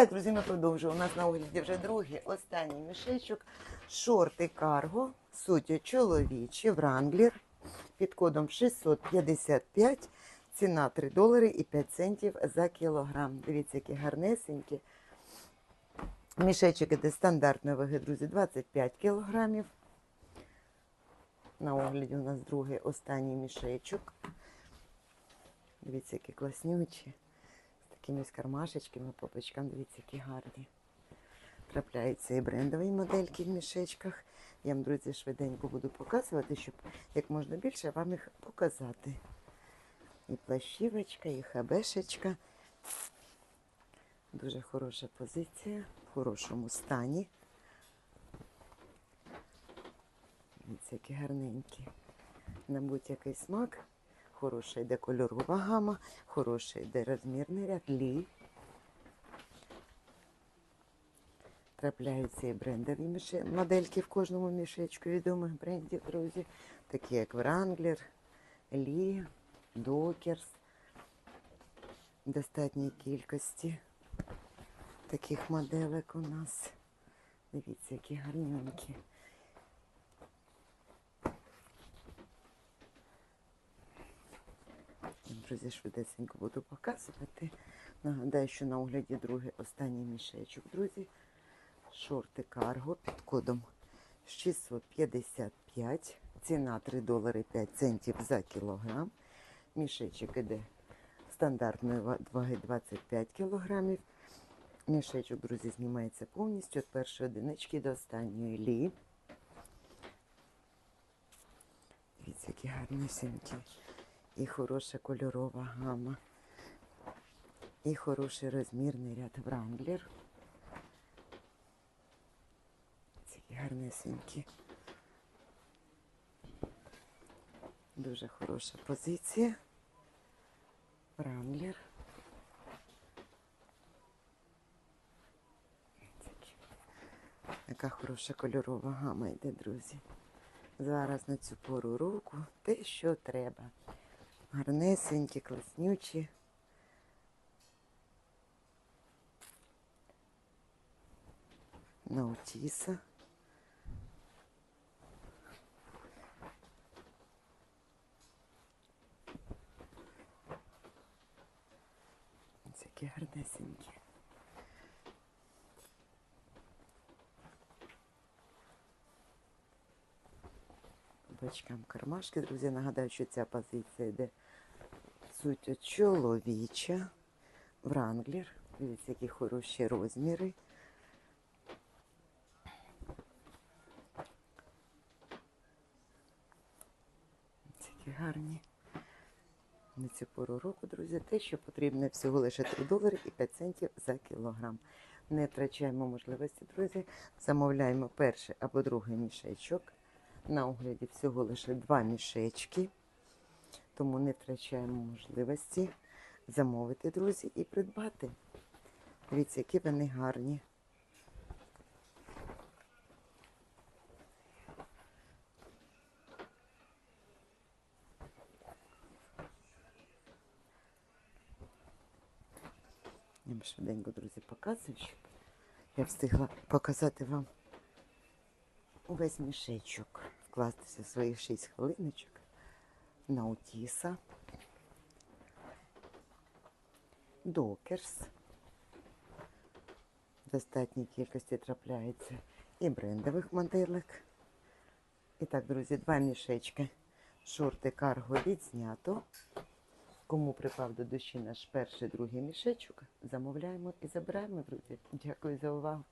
Так, друзі, ми продовжуємо. У нас на огляді вже другий, останній мішечок. Шорти карго, суті чоловічі, вранглер під кодом 655. Ціна 3 долари і 5 центів за кілограм. Дивіться, які гарнесенькі. Мішечок іде стандартної ваги, друзі, 25 кілограмів. На огляді у нас другий останній мішечок. Дивіться, які класнючі. З такими ось кармашечками, попочкам, дивіться, які гарні. Трапляються і брендові модельки в мішечках. Я вам, друзі, швиденько буду показувати, щоб як можна більше вам їх показати. І плащівочка, і хабешечка. Дуже хороша позиція, в хорошому стані. Дивіться, які гарненькі. На будь-який смак. Хороша йде кольорова гама, хороший йде розмірний ряд, лі. Трапляються і брендові модельки в кожному мішечку відомих брендів, друзі, такі як Wrangler, Лі, Докерс. Достатній кількості таких моделек у нас. Дивіться, які гарненькі. Друзі, швидесенько буду показувати. Нагадаю, що на огляді другий останній мішечок, друзі. Шорти карго під кодом 655. Ціна 3 долари 5 центів за кілограм. Мішечок іде стандартної ва- ваги 25 кілограмів. Мішечок, друзі, знімається повністю від першої одинички до останньої лі. Дивіться, які гарнісінькі. І хороша кольорова гама. І хороший розмірний ряд Вранглер. Ці гарнесенькі. Дуже хороша позиція. Такі. Яка хороша кольорова гама йде, друзі. Зараз на цю пору року те, що треба. Гарнесенькі, класнючі. Наутіса. Ось які гарнесенькі. Бачкам кармашки, друзі. Нагадаю, що ця позиція йде суть чоловіча. Вранглер. Дивіться, які хороші розміри. Такі гарні. На цю пору року, друзі, те, що потрібно всього лише 3 долари і 5 центів за кілограм. Не втрачаємо можливості, друзі. Замовляємо перший або другий мішечок. На огляді всього лише два мішечки. Тому не втрачаємо можливості замовити, друзі, і придбати. Дивіться, які вони гарні. Я вам швиденько, друзі, показую, щоб я встигла показати вам увесь мішечок. Вкластися в свої 6 хвилиночок. Наутіса. Докерс. В достатній кількості трапляється і брендових моделек. І так, друзі, два мішечки. Шорти карго відзнято. Кому припав до душі наш перший, другий мішечок, замовляємо і забираємо, друзі. Дякую за увагу.